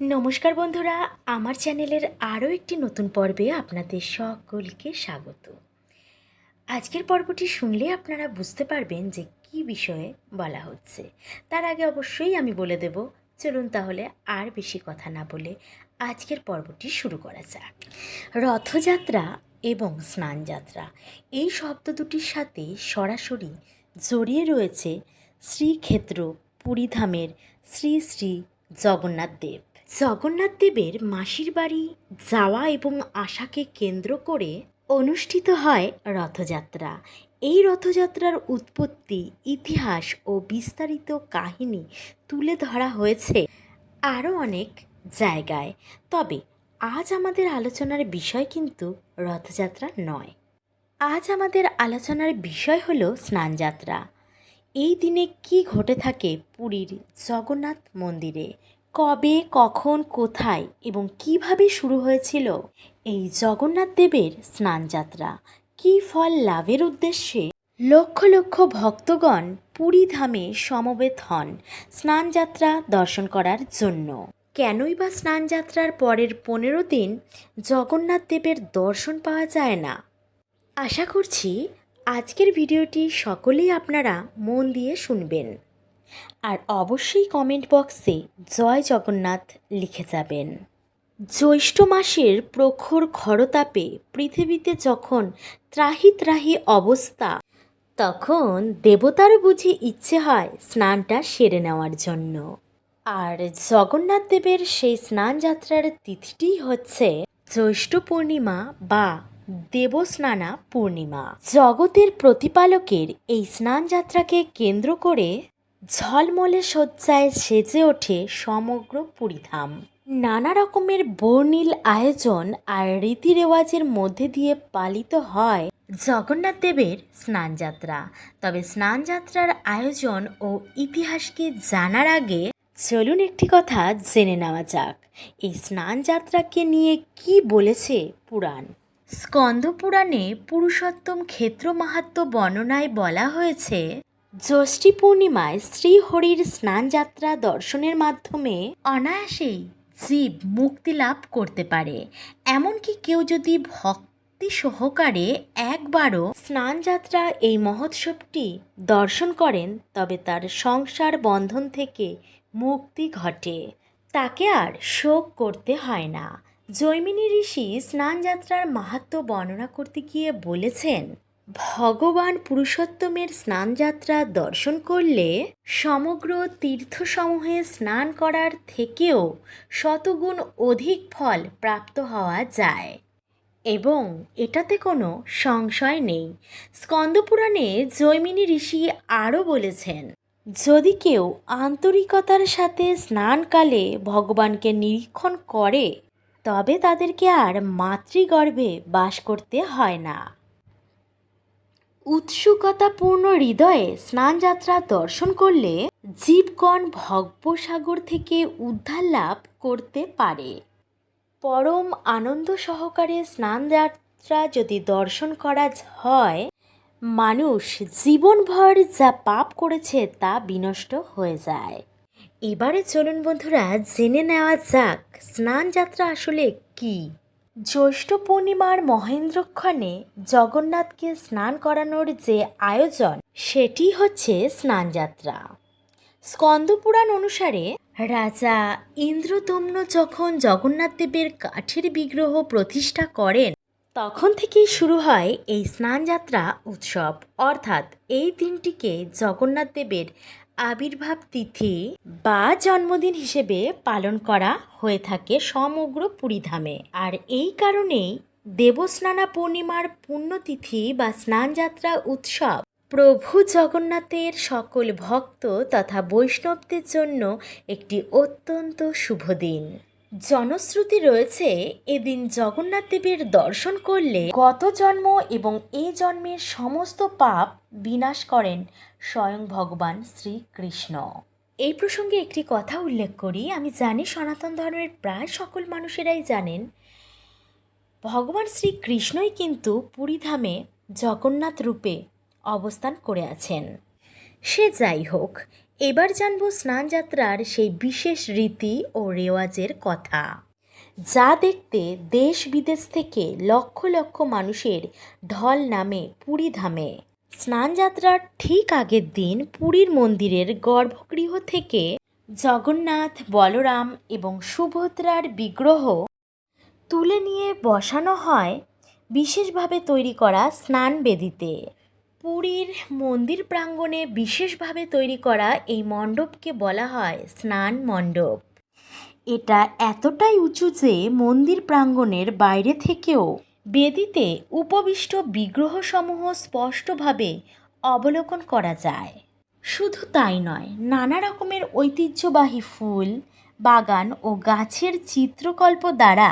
নমস্কার বন্ধুরা, আমার চ্যানেলের আরও একটি নতুন পর্বে আপনাদের সকলকে স্বাগত। আজকের পর্বটি শুনলে আপনারা বুঝতে পারবেন যে কি বিষয়ে বলা হচ্ছে। তার আগে অবশ্যই আমি বলে দেব, চলুন তাহলে আর বেশি কথা না বলে আজকের পর্বটি শুরু করা যাক। রথযাত্রা এবং স্নানযাত্রা, এই শব্দ দুটির সাথে সরাসরি জড়িয়ে রয়েছে শ্রীক্ষেত্র, পুরীধামের শ্রী শ্রী জগন্নাথ দেব। জগন্নাথ দেবের মাসির বাড়ি যাওয়া এবং আশাকে কেন্দ্র করে অনুষ্ঠিত হয় রথযাত্রা। এই রথযাত্রার উৎপত্তি, ইতিহাস ও বিস্তারিত কাহিনী তুলে ধরা হয়েছে আরও অনেক জায়গায়। তবে আজ আমাদের আলোচনার বিষয় কিন্তু রথযাত্রা নয়। আজ আমাদের আলোচনার বিষয় হল স্নানযাত্রা। এই দিনে কি ঘটে থাকে পুরীর জগন্নাথ মন্দিরে? কবে, কখন, কোথায় এবং কীভাবে শুরু হয়েছিল এই জগন্নাথ দেবের স্নানযাত্রা? কী ফল লাভের উদ্দেশ্যে? লক্ষ লক্ষ ভক্তগণ পুরী ধামে সমবেত হন স্নানযাত্রা দর্শন করার জন্য। কেনই বা স্নানযাত্রার পরের পনেরো দিন জগন্নাথ দেবের দর্শন পাওয়া যায় না? আশা করছি আজকের ভিডিওটি সকলেই আপনারা মন দিয়ে শুনবেন। আর অবশ্যই কমেন্ট বক্সে জয় জগন্নাথ লিখে যাবেন। জ্যৈষ্ঠ মাসের প্রখর খরতাপে পৃথিবীতে যখন ত্রাহি ত্রাহি অবস্থা, তখন দেবতারও বুঝি ইচ্ছে হয় স্নানটা সেরে নেওয়ার জন্য। আর জগন্নাথ দেবের সেই স্নান যাত্রার তিথিটি হচ্ছে জ্যৈষ্ঠ পূর্ণিমা বা দেবস্নানা পূর্ণিমা। জগতের প্রতিপালকের এই স্নান যাত্রাকে কেন্দ্র করে ঝলমলে সজ্জায় সেজে ওঠে সমগ্র পুরীধাম। নানা রকমের বর্ণিল আয়োজন আর রীতি রেওয়াজের মধ্যে দিয়ে পালিত হয় জগন্নাথ দেবের স্নানযাত্রা। তবে স্নানযাত্রার আয়োজন ও ইতিহাসকে জানার আগে চলুন একটি কথা জেনে নেওয়া যাক। এই স্নানযাত্রাকে নিয়ে কি বলেছে পুরাণ? স্কন্দ পুরাণে পুরুষোত্তম ক্ষেত্র মাহাত্ম্য বর্ণনায় বলা হয়েছে জ্যৈষ্ঠী পূর্ণিমায় শ্রীহরির স্নানযাত্রা দর্শনের মাধ্যমে অনায়াসেই জীব মুক্তি লাভ করতে পারে। এমনকি কেউ যদি ভক্তি সহকারে একবারও স্নানযাত্রা এই মহোৎসবটি দর্শন করেন, তবে তার সংসার বন্ধন থেকে মুক্তি ঘটে। তাকে আর শোক করতে হয় না। জৈমিনী ঋষি স্নানযাত্রার মাহাত্ম্য বর্ণনা করতে গিয়ে বলেছেন ভগবান পুরুষোত্তমের স্নানযাত্রা দর্শন করলে সমগ্র তীর্থসমূহে স্নান করার থেকেও শতগুণ অধিক ফল প্রাপ্ত হওয়া যায়। এবং এটাতে কোনো সংশয় নেই। স্কন্দপুরাণে জৈমিনী ঋষি আরও বলেছেন, যদি কেউ আন্তরিকতার সাথে স্নানকালে ভগবানকে নিরীক্ষণ করে, তবে তাদেরকে আর মাতৃগর্ভে বাস করতে হয় না। উৎসুকতাপূর্ণ হৃদয়ে স্নানযাত্রা দর্শন করলে জীবগণ ভগবসাগর থেকে উদ্ধার লাভ করতে পারে। পরম আনন্দ সহকারে স্নানযাত্রা যদি দর্শন করা হয়, মানুষ জীবনভর যা পাপ করেছে তা বিনষ্ট হয়ে যায়। এবারে চলুন বন্ধুরা, জেনে নেওয়া যাক, স্নানযাত্রা আসলে কী? জ্যৈষ্ঠ পূর্ণিমার মহেন্দ্রক্ষণে জগন্নাথকে স্নান করানোর যে আয়োজন, সেটি হচ্ছে স্নানযাত্রা। স্কন্দপুরাণ অনুসারে রাজা ইন্দ্রদম্ন যখন জগন্নাথ দেবের কাঠের বিগ্রহ প্রতিষ্ঠা করেন, তখন থেকেই শুরু হয় এই স্নানযাত্রা উৎসব। অর্থাৎ এই দিনটিকে জগন্নাথ দেবের আবির্ভাব তিথি বা জন্মদিন হিসেবে পালন করা হয়ে থাকে সমগ্র পুরীধামে। আর এই কারণেই দেবস্নানা পূর্ণিমার পুণ্যতিথি বা স্নানযাত্রা উৎসব প্রভু জগন্নাথের সকল ভক্ত তথা বৈষ্ণবদের জন্য একটি অত্যন্ত শুভ দিন। জনশ্রুতি রয়েছে, এদিন জগন্নাথ দেবের দর্শন করলে গত জন্ম এবং এই জন্মের সমস্ত পাপ বিনাশ করেন স্বয়ং ভগবান শ্রীকৃষ্ণ। এই প্রসঙ্গে একটি কথা উল্লেখ করি। আমি জানি সনাতন ধর্মের প্রায় সকল মানুষেরাই জানেন, ভগবান শ্রীকৃষ্ণই কিন্তু পুরীধামে জগন্নাথ রূপে অবস্থান করে আছেন। সে যাই হোক এবার জানব স্নানযাত্রার সেই বিশেষ রীতি ও রেওয়াজের কথা। যা দেখতে দেশ বিদেশ থেকে লক্ষ লক্ষ মানুষের ঢল নামে পুরী ধামে। স্নানযাত্রার ঠিক আগের দিন পুরীর মন্দিরের গর্ভগৃহ থেকে জগন্নাথ, বলরাম এবং সুভদ্রার বিগ্রহ তুলে নিয়ে বসানো হয়, বিশেষভাবে তৈরি করা স্নান বেদিতে। পুরীর মন্দির প্রাঙ্গণে বিশেষভাবে তৈরি করা এই মণ্ডপকে বলা হয় স্নান মণ্ডপ। এটা এতটাই উঁচু যে মন্দির প্রাঙ্গণের বাইরে থেকেও বেদিতে উপবিষ্ট বিগ্রহসমূহ স্পষ্টভাবে অবলোকন করা যায়। শুধু তাই নয়, নানা রকমের ঐতিহ্যবাহী ফুল, বাগান ও গাছের চিত্রকল্প দ্বারা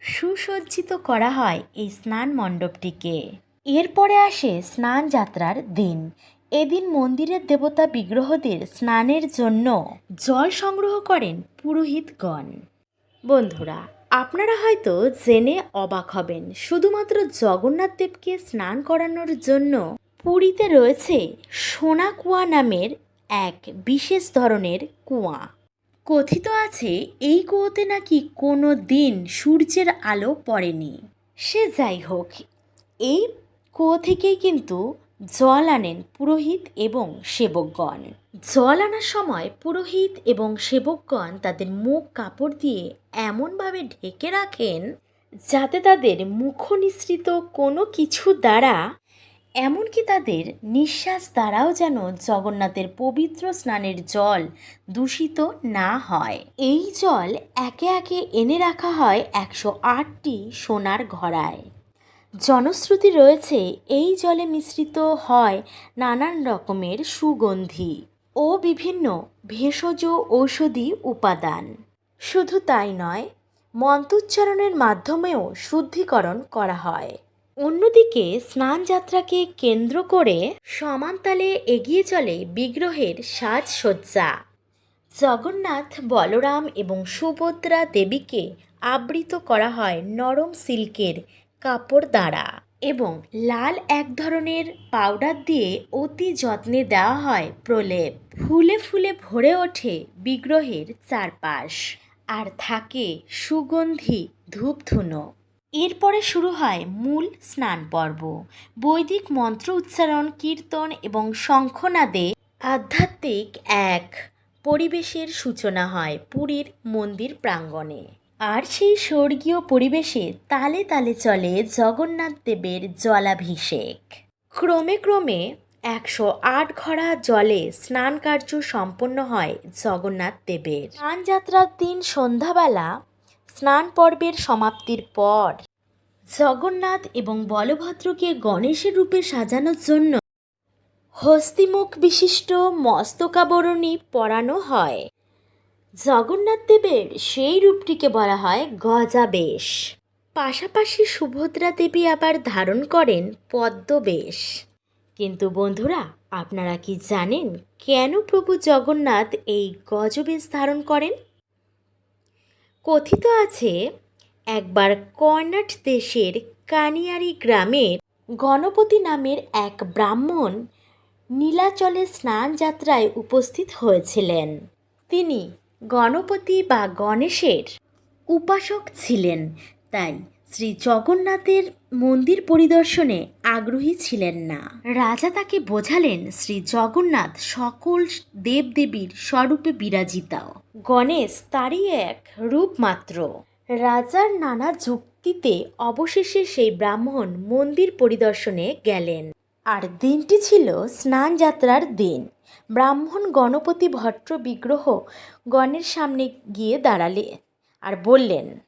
সুসজ্জিত করা হয় এই স্নান মণ্ডপটিকে। এরপরে আসে স্নান যাত্রার দিন। এদিন মন্দিরের দেবতা বিগ্রহদের স্নানের জন্য জল সংগ্রহ করেন পুরোহিতগণ। বন্ধুরা, আপনারা হয়তো জেনে অবাক হবেন, শুধুমাত্র জগন্নাথ দেবকে স্নান করানোর জন্য পুরীতে রয়েছে সোনা কুয়া নামের এক বিশেষ ধরনের কুয়া। কথিত আছে, এই কুয়োতে নাকি কোনো দিন সূর্যের আলো পড়েনি। সে যাই হোক, এই কুয়ো থেকেই কিন্তু জল আনেন পুরোহিত এবং সেবকগণ। জল আনার সময় পুরোহিত এবং সেবকগণ তাদের মুখ কাপড় দিয়ে এমনভাবে ঢেকে রাখেন যাতে তাদের মুখ নিঃসৃত কোনো কিছু দ্বারা, এমনকি তাদের নিঃশ্বাস দ্বারাও যেন জগন্নাথের পবিত্র স্নানের জল দূষিত না হয়। এই জল একে একে এনে রাখা হয় একশো আটটি সোনার ঘড়ায়। জনশ্রুতি রয়েছে, এই জলে মিশ্রিত হয় নানান রকমের সুগন্ধি ও বিভিন্ন ভেষজ ঔষধি উপাদান। শুধু তাই নয়, মন্ত্রোচ্চারণের মাধ্যমেও শুদ্ধিকরণ করা হয়। অন্যদিকে স্নানযাত্রাকে কেন্দ্র করে সমানতালে এগিয়ে চলে বিগ্রহের সাজসজ্জা। জগন্নাথ, বলরাম এবং সুভদ্রা দেবীকে আবৃত করা হয় নরম সিল্কের কাপড় দ্বারা এবং লাল এক ধরনের পাউডার দিয়ে অতি যত্নে দেওয়া হয় প্রলেপ। ফুলে ফুলে ভরে ওঠে বিগ্রহের চারপাশ আর থাকে সুগন্ধি ধূপধুনো। এরপরে শুরু হয় মূল স্নান পর্ব। বৈদিক মন্ত্র উচ্চারণ, কীর্তন এবং শঙ্খনাদে আধ্যাত্মিক এক পরিবেশের সূচনা হয় পুরীর মন্দির প্রাঙ্গণে। আর সেই স্বর্গীয় পরিবেশে তালে তালে চলে জগন্নাথ দেবের জলাভিষেক। ক্রমে ক্রমে একশো আট ঘড়া জলে স্নান কার্য সম্পন্ন হয় জগন্নাথ দেবের। স্নানযাত্রার দিন সন্ধ্যাবেলা স্নান পর্বের সমাপ্তির পর জগন্নাথ এবং বলভদ্রকে গণেশের রূপে সাজানোর জন্য হস্তিমুখ বিশিষ্ট মস্তকাবরণী পরানো হয়। জগন্নাথ দেবের সেই রূপটিকে বলা হয় গজাবেশ। পাশাপাশি সুভদ্রা দেবী আবার ধারণ করেন পদ্মবেশ। কিন্তু বন্ধুরা, আপনারা কি জানেন কেন প্রভু জগন্নাথ এই গজবেশ ধারণ করেন? কথিত আছে, একবার কর্ণাট দেশের কানিয়ারি গ্রামের গণপতি নামের এক ব্রাহ্মণ নীলাচলে স্নান যাত্রায় উপস্থিত হয়েছিলেন। তিনি গণপতি বা গণেশের উপাসক ছিলেন, তাই শ্রী জগন্নাথের মন্দির পরিদর্শনে আগ্রহী ছিলেন না। রাজা তাকে বোঝালেন শ্রী জগন্নাথ সকল দেবদেবীর স্বরূপে বিরাজিতা। গণেশ তারই এক রূপ মাত্র। রাজার নানা যুক্তিতে অবশেষে সেই ব্রাহ্মণ মন্দির পরিদর্শনে গেলেন। আর দিনটি ছিল স্নান যাত্রার দিন। ব্রাহ্মণ গণপতি ভট্ট বিগ্রহ গণের সামনে গিয়ে দাঁড়ালে আর বললেন,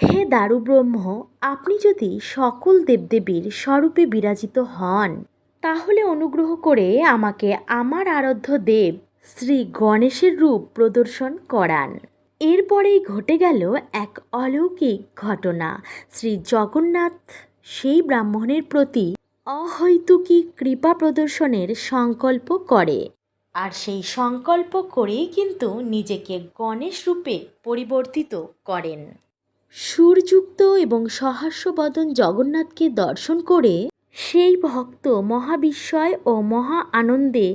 হে দারুব্রহ্ম, আপনি যদি সকল দেবদেবীর স্বরূপে বিরাজিত হন, তাহলে অনুগ্রহ করে আমাকে আমার আরাধ্য দেব শ্রী গণেশের রূপ প্রদর্শন করান। এরপরেই ঘটে গেল এক অলৌকিক ঘটনা। শ্রী জগন্নাথ সেই ব্রাহ্মণের প্রতি অহৈতুকী কৃপা প্রদর্শনের সংকল্প করে। আর সেই সংকল্প করেই কিন্তু নিজেকে গণেশ রূপে পরিবর্তিত করেন। সুরযুক্ত এবং সহাস্যবদন জগন্নাথকে দর্শন করে সেই ভক্ত মহাবিস্ময় ও মহা আনন্দে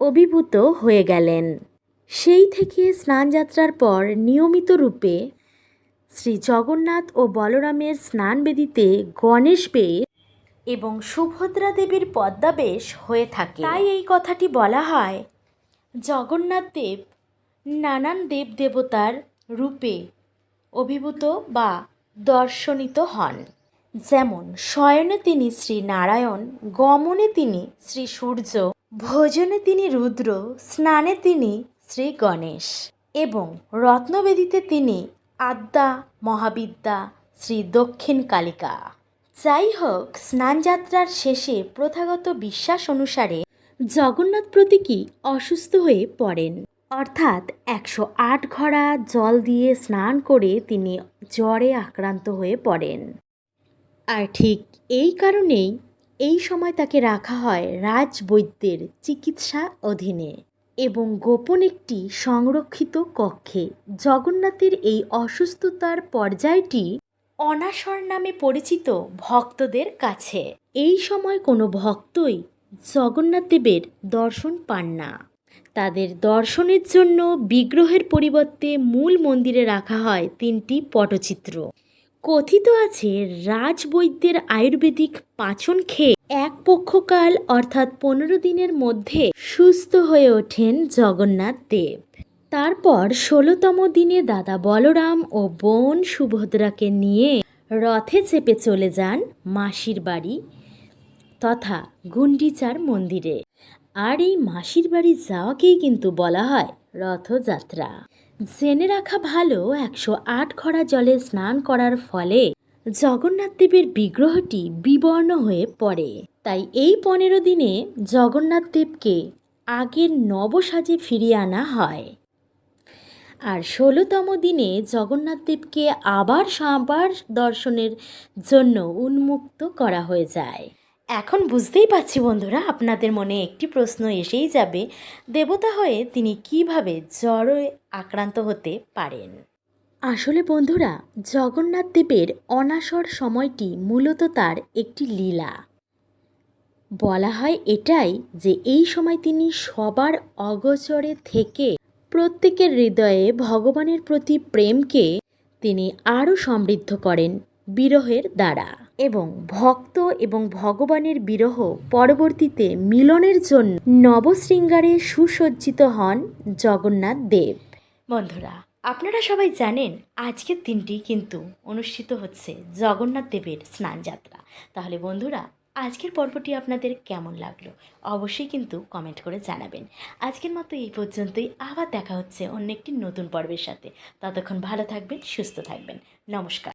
অভিভূত হয়ে গেলেন। সেই থেকে স্নানযাত্রার পর নিয়মিত রূপে শ্রী জগন্নাথ ও বলরামের স্নানবেদিতে গণেশ বেশ এবং সুভদ্রা দেবীর পদ্মাবেশ হয়ে থাকে। তাই এই কথাটি বলা হয় জগন্নাথ দেব নানান দেব দেবতার রূপে অভিভূত বা দর্শনিত হন। যেমন শয়নে তিনি শ্রী নারায়ণ গমনে তিনি শ্রী সূর্য ভোজনে তিনি রুদ্র, স্নানে তিনি শ্রী গণেশ এবং রত্নবেদিতে তিনি আদ্যা, মহাবিদ্যা শ্রী দক্ষিণ কালিকা। যাই হোক স্নানযাত্রার শেষে প্রথাগত বিশ্বাস অনুসারে জগন্নাথ প্রতীকী অসুস্থ হয়ে পড়েন। অর্থাৎ একশো আট ঘড়া জল দিয়ে স্নান করে তিনি জ্বরে আক্রান্ত হয়ে পড়েন। আর ঠিক এই কারণেই এই সময় তাকে রাখা হয় রাজবৈদ্যের চিকিৎসা অধীনে এবং গোপন একটি সংরক্ষিত কক্ষে। জগন্নাথের এই অসুস্থতার পর্যায়টি অনাসর নামে পরিচিত ভক্তদের কাছে। এই সময় কোনো ভক্তই জগন্নাথ দেবের দর্শন পান না। তাদের দর্শনের জন্য বিগ্রহের পরিবর্তে মূল মন্দিরে রাখা হয় তিনটি পটচিত্র। কথিত আছে, রাজবৈদ্যের আয়ুর্বেদিক পাচন খেয়ে এক পক্ষকাল অর্থাৎ পনেরো দিনের মধ্যে সুস্থ হয়ে ওঠেন জগন্নাথ দেব। তারপর ষোলোতম দিনে দাদা বলরাম ও বোন সুভদ্রাকে নিয়ে রথে চেপে চলে যান মাসির বাড়ি। তথা গুন্ডিচার মন্দিরে। আর এই মাসির বাড়ি যাওয়াকেই কিন্তু বলা হয় রথযাত্রা। জেনে রাখা ভালো, একশো আট ঘড়া জলে স্নান করার ফলে জগন্নাথ দেবের বিগ্রহটি বিবর্ণ হয়ে পড়ে। তাই এই পনেরো দিনে জগন্নাথ দেবকে আগের নবসাজে ফিরিয়ে আনা হয়। আর ষোলোতম দিনে জগন্নাথ দেবকে আবার সাবার দর্শনের জন্য উন্মুক্ত করা হয়ে যায়। এখন বুঝতেই পারছি বন্ধুরা, আপনাদের মনে একটি প্রশ্ন এসেই যাবে। দেবতা হয়ে তিনি কীভাবে জ্বরে আক্রান্ত হতে পারেন? আসলে বন্ধুরা, জগন্নাথ দেবের অনাসর সময়টি মূলত তার একটি লীলা। বলা হয় এটাই যে এই সময় তিনি সবার অগচরে থেকে প্রত্যেকের হৃদয়ে ভগবানের প্রতি প্রেমকে তিনি আরও সমৃদ্ধ করেন বিরহের দ্বারা। এবং ভক্ত এবং ভগবানের বিরহ পরবর্তীতে মিলনের জন্য নবশৃঙ্গারে সুসজ্জিত হন জগন্নাথ দেব। বন্ধুরা, আপনারা সবাই জানেন আজকের দিনটি কিন্তু অনুষ্ঠিত হচ্ছে জগন্নাথ দেবের স্নানযাত্রা। তাহলে বন্ধুরা, আজকের পর্বটি আপনাদের কেমন লাগল অবশ্যই কিন্তু কমেন্ট করে জানাবেন। আজকের মতো এই পর্যন্তই, আবার দেখা হচ্ছে অন্য একটি নতুন পর্বের সাথে। ততক্ষণ ভালো থাকবেন, সুস্থ থাকবেন। নমস্কার।